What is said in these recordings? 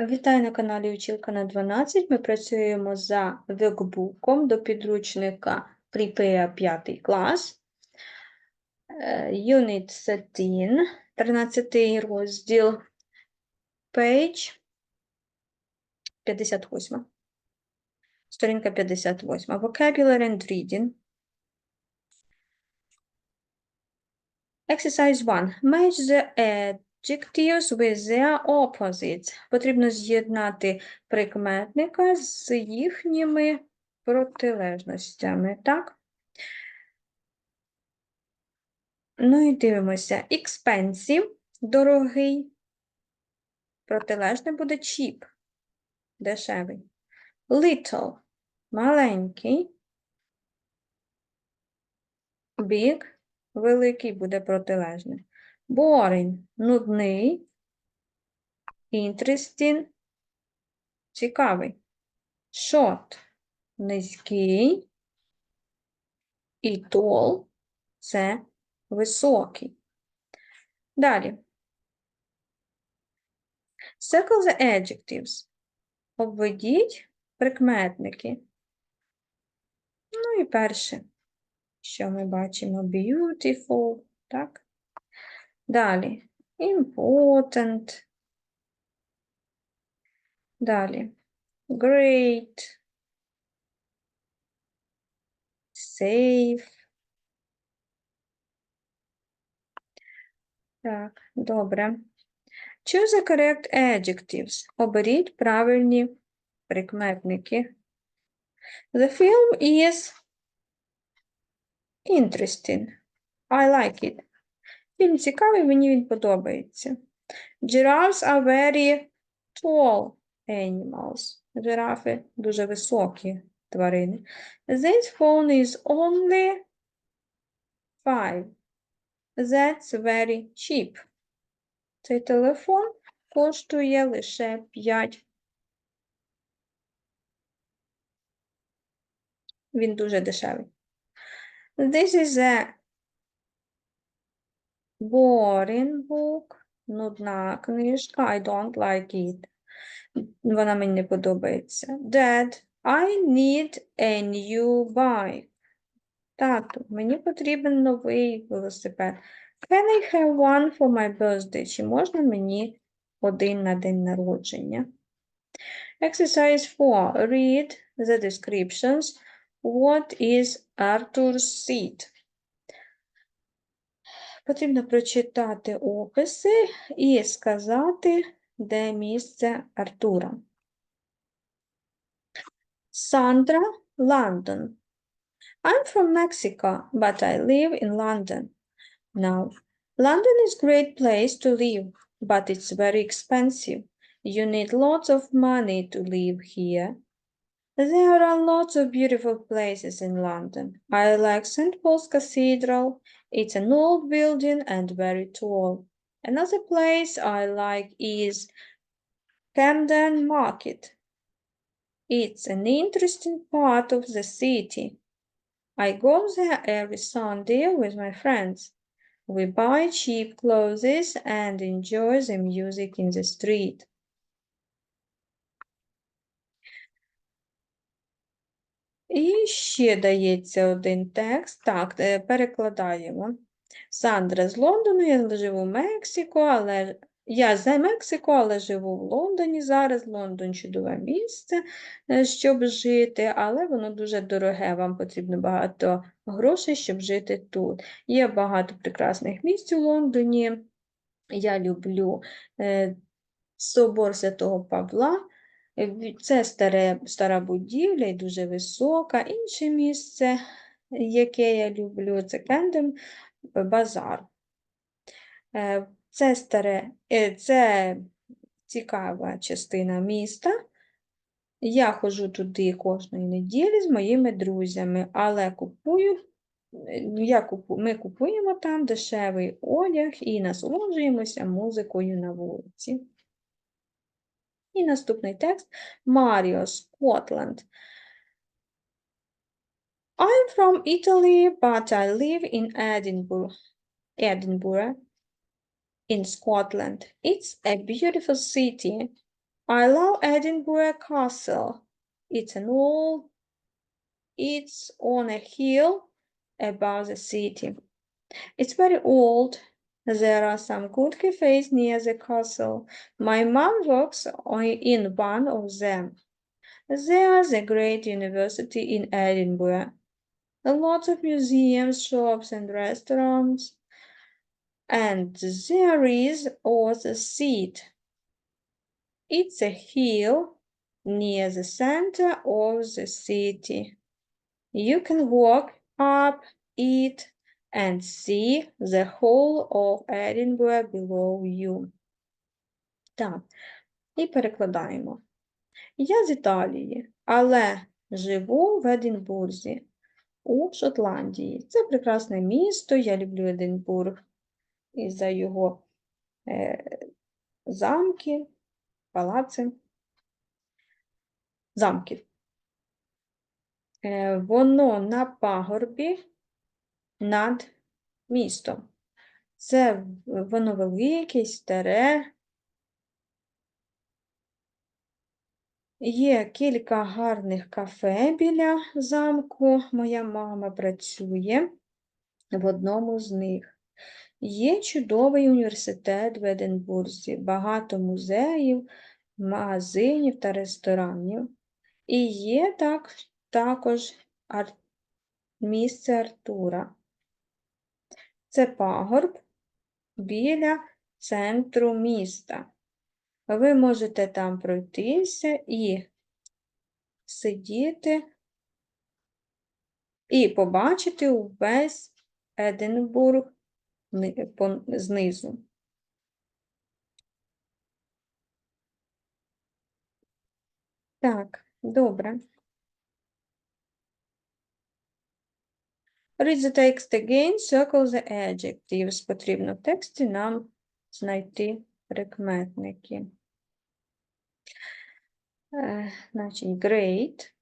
Вітаю на каналі Училка на 12. Ми працюємо за векбуком до підручника Prepare 5 клас. Unit 13, 13 розділ, page 58. Сторінка 58. Vocabulary and reading. Exercise 1. Match the adjectives with their opposites. Потрібно з'єднати прикметника з їхніми протилежностями, так? Ну і дивимося. Expensive – дорогий. Протилежне буде cheap – дешевий. Little – маленький. Big – великий буде протилежне. Boring – нудний. Interesting – цікавий. Short – низький. І tall – це високий. Далі. Circle the adjectives. Обведіть прикметники. Ну і перше, що ми бачимо, beautiful, так? Далі, important. Далі, great. Safe. Так, добре. Choose the correct adjectives. Оберіть правильні прикметники. The film is interesting. I like it. Фільм цікавий, мені він подобається. Giraffes are very tall animals. Жирафи дуже високі тварини. This phone is only five. That's very cheap. Цей телефон коштує лише 5. Він дуже дешевий. This is a boring book. Нудна книжка. I don't like it. Вона мені не подобається. Dad, I need a new bike. Тату, мені потрібен новий велосипед. Can I have one for my birthday? Чи можна мені один на день народження? Exercise 4. Read the descriptions. What is Arthur's seat? Потрібно прочитати описи і сказати, де місце Артура. Sandra, London. I'm from Mexico, but I live in London. Now, London is a great place to live, but it's very expensive. You need lots of money to live here. There are lots of beautiful places in London. I like St. Paul's Cathedral. It's an old building and very tall. Another place I like is Camden Market. It's an interesting part of the city. I go there every Sunday with my friends. We buy cheap clothes and enjoy the music in the street. І ще дається один текст. Так, е, перекладаємо. Сандра з Лондону, я живу в Мексико, але я з Мексико, але живу в Лондоні зараз. Лондон чудове місце, е, щоб жити, але воно дуже дороге. Вам потрібно багато грошей, щоб жити тут. Є багато прекрасних місць у Лондоні. Я люблю е, собор Святого Павла. Це старе, стара будівля і дуже висока. Інше місце, яке я люблю, це Кендем базар. Е, Це старе, е, це цікава частина міста. Я ходжу туди кожної неділі з моїми друзями, але купую, я купу, ми купуємо там дешевий одяг і насолоджуємося музикою на вулиці. І наступний текст Маріо, Скотланд. I'm from Italy, but I live in Edinburgh. Edinburgh in Scotland. It's a beautiful city. I love Edinburgh Castle. It's an old, it's on a hill above the city. It's very old. there are some good cafes near the castle. My mom works in one of them. There's a great university in Edinburgh. A lot of museums, shops, and restaurants. And there is also a seat. It's a hill near the center of the city. You can walk up it and see the whole of Edinburgh below you. Так, і перекладаємо. Я з Італії, але живу в Единбурзі у Шотландії. Це прекрасне місто, я люблю Единбург із-за його е, замки, палаци, замків. Е, воно на пагорбі над містом. Це воно велике, старе. Є кілька гарних кафе біля замку. Моя мама працює в одному з них. Є чудовий університет в Единбурзі, багато музеїв, магазинів та ресторанів. І є так, також ар- місце Артура. Це пагорб біля центру міста. Ви можете там пройтися і сидіти, і побачити увесь Единбург ни- знизу. Так, добре. Read the text again, circle the adjectives. Потрібно в тексті нам знайти прикметники. Е, Значить, great,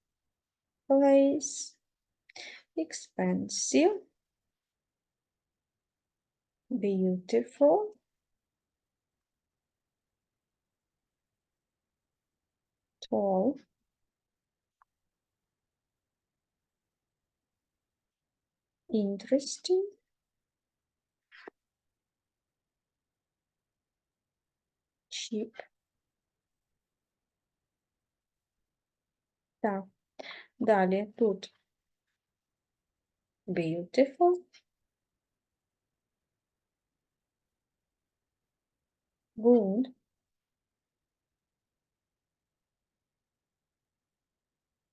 place, expensive, beautiful, tall, interesting, cheap. Так, далі тут beautiful, good,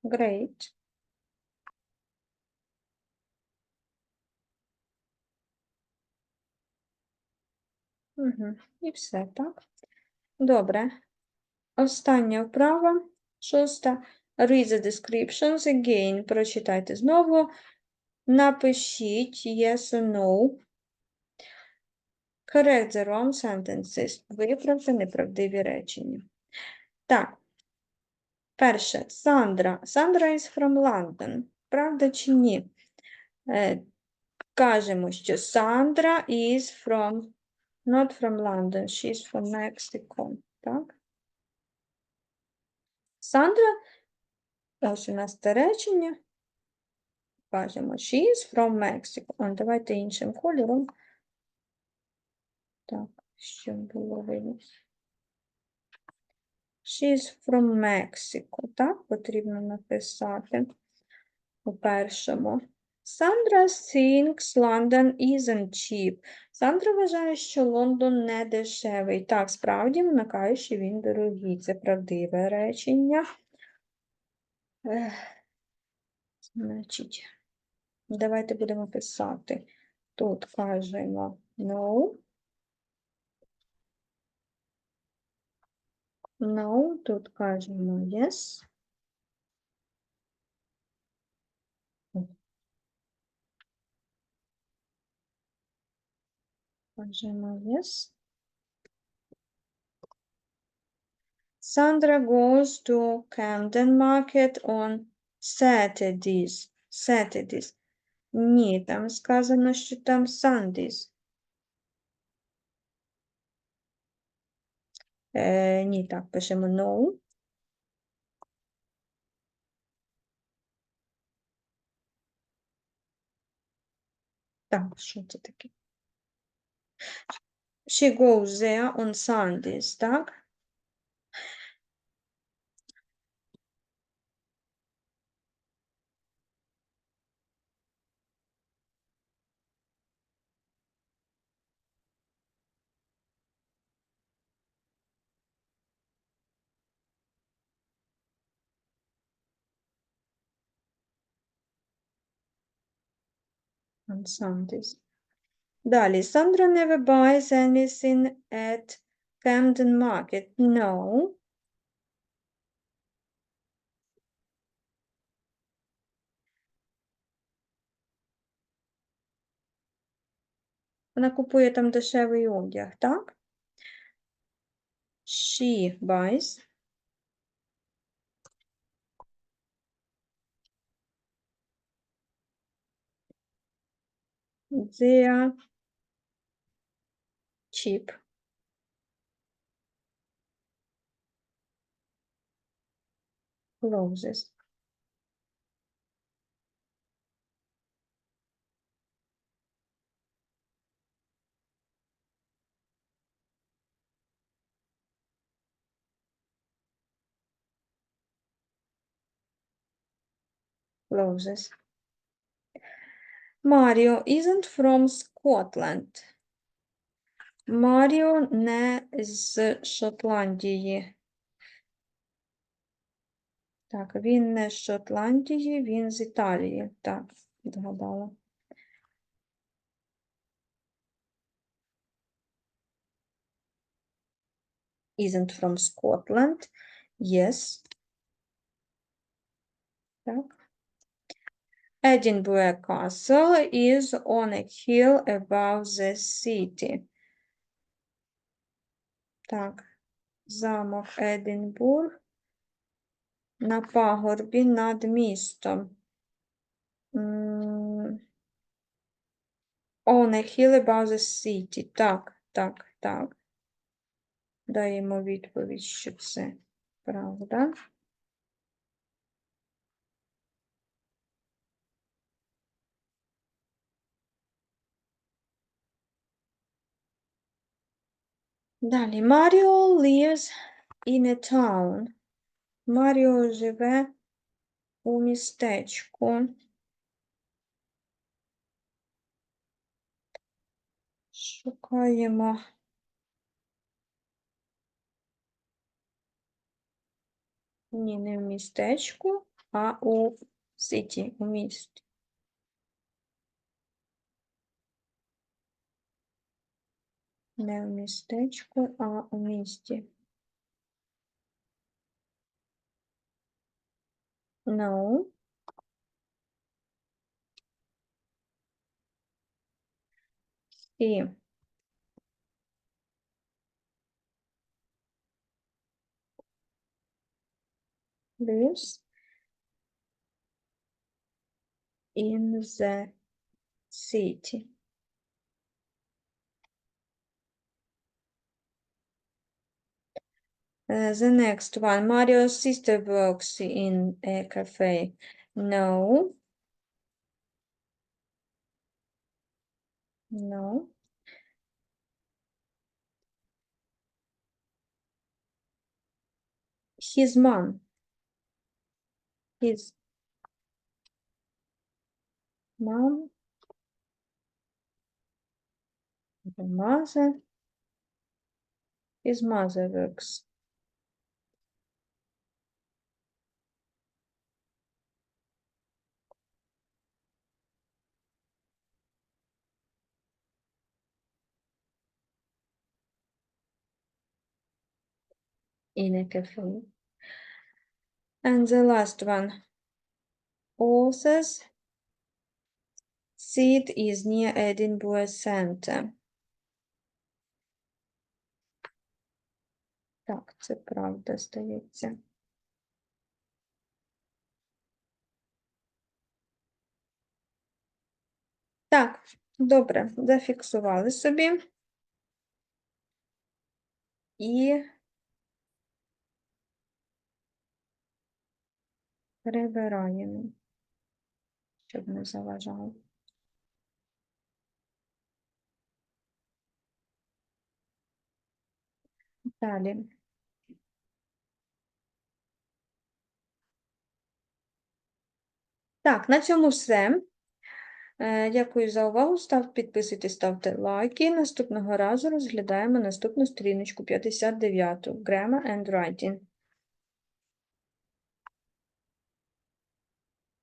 great, Угу. І все, так? Добре. Остання вправа, шоста. Read the descriptions again. Прочитайте знову. Напишіть yes or no. Correct the wrong sentences. Виправте неправдиві речення. Так. Перше. Сандра. Сандра is from London. Правда чи ні? Е, кажемо, що Сандра is from Not from London, she's from Mexico. Так? Сандра, ось у нас це речення. Кажемо, she is from Mexico. О, давайте іншим кольором. Так, щоб було видно. She is from Mexico. Так, потрібно написати у першому. Сандра thinks London isn't cheap. Сандра вважає, що Лондон не дешевий. Так, справді вона каже, що він дорогий. Це правдиве речення. Ех, Значить, давайте будемо писати. Тут кажемо no. No, тут кажемо yes. Кажемо yes. Sandra goes to Camden Market on Saturdays. Saturdays. Ні, там сказано, що там Sundays. Е, ні, так, пишемо no. Так, що це таке? She goes there on Sundays, так? On Sundays. Далі. Sandra never buys anything at Camden Market. No. Вона купує там дешевий одяг, так? She buys. Their Cheap. Closes. Closes. Mario isn't from Scotland. Маріо не з Шотландії. Так, він не з Шотландії, він з Італії. Так, згадала. Isn't from Scotland. Yes. Так. Edinburgh Castle is on a hill above the city. Так, замок Единбург на пагорбі над містом. On a hill above the city. Так, так, так. Даємо відповідь, що це правда. Далі. Mario lives in a town. Маріо живе у містечку. Шукаємо. Ні, не в містечку, а у сіті, у місті. Не в містечку, а у місті. No. І lives in the city. Uh, the next one, Mario's sister works in a cafe. No. No. His mom. His mom. The mother. His mother works. In a cafe. And the last one. Author's seat is near Edinburgh Center. Так, це правда здається. Так, добре, зафіксували собі. І Прибираємо, щоб не заважало. Далі. Так, на цьому все. Е, Дякую за увагу. Став, підписуйтесь, ставте лайки. Наступного разу розглядаємо наступну сторіночку 59 Grammar and Writing.